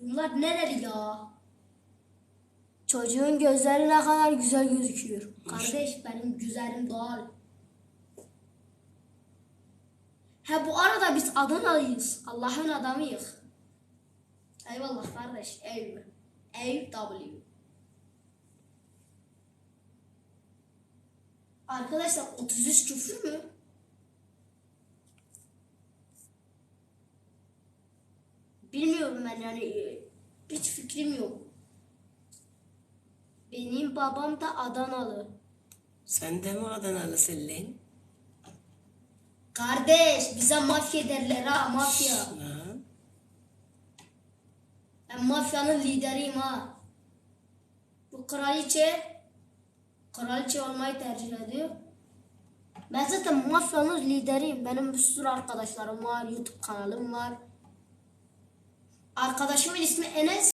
Bunlar nereli ya? Çocuğun gözleri ne kadar güzel gözüküyor. Kardeş benim güzelim doğal. He bu arada biz Adanalıyız. Allah'ın adamıyız. Eyvallah kardeş. Ev W. Arkadaşlar 33 küfür mü? Bilmiyorum ben yani e, hiç fikrim yok. Benim babam da Adanalı. Sen de mi Adanalısın lan? Kardeş bize mafya derler ha mafya. Ha? Ben mafyanın lideriyim ha. Bu kraliçe kraliçe olmayı tercih ediyor. Ben zaten mafyanın lideriyim. Benim bir sürü arkadaşlarım var. YouTube kanalım var. Arkadaşımın ismi Enes.